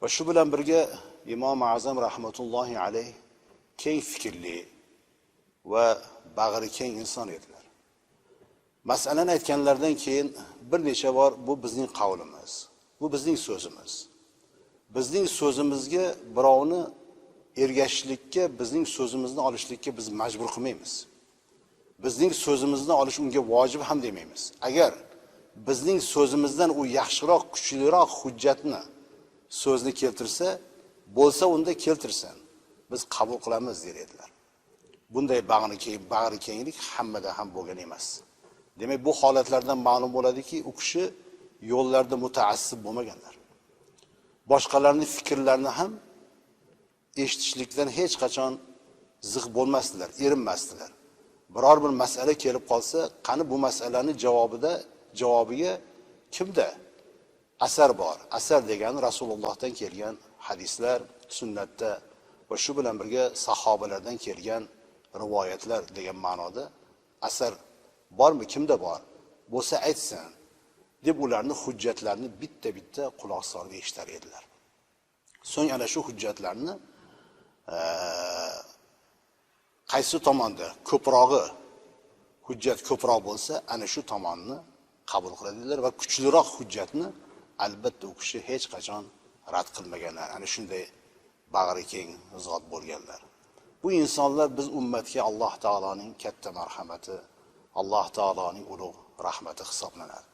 va shu bilan birga imom azam rahmatullohi alayh keng fikrli va bag'ri keng inson edilar. Masalani aytganlaridan keyin bir necha bor bu bizning qavlimiz bu bizning so'zimiz. Bizning so'zimizga birovni ergashishlikka bizning so'zimizni olishlikka biz majbur qilmaymiz. Bizning so'zimizni olish unga vojib ham demaymiz. Agar bizning so'zimizdan u yaxshiroq kuchliroq hujjatni so'zni keltirsa bo'lsa unda keltirsin. Biz qabul qilamiz der edilar. Bunday bag'ri keng bag'ri kenglik hammada ham bo'lgan emas. Demak bu holatlardan ma'lum bo'ladiki u kishi yo'llarda mutaassib bo'lmaganlar. Boshqalarni fikrlarini ham eshitishlikdan hech qachon ziq bo'lmasdilar erinmasdilar. Biror bir masala kelib qolsa qani bu masalani javobida javobiga kimda asar bor. Asar degani rasulullohdan kelgan hadislar sunnatda va shu bilan birga sahobalardan kelgan rivoyatlar degan ma'noda asar bormi kimda bor? Bo'lsa aytsin deb ularni hujjatlarini bitta bitta quloq solib eshitar edilar. So'ng ana shu hujjatlarni e, qaysi tomonda? Ko'prog'i hujjat ko'proq bo'lsa ana shu tomonni qabul qiladilar va kuchliroq hujjatni albatta u kishi hech qachon rad qilmaganlar. Ana shunday bag'ri keng zot bo'lganlar. Bu insonlar biz ummatga alloh taoloning katta marhamati alloh taoloning ulug' rahmati hisoblanadi.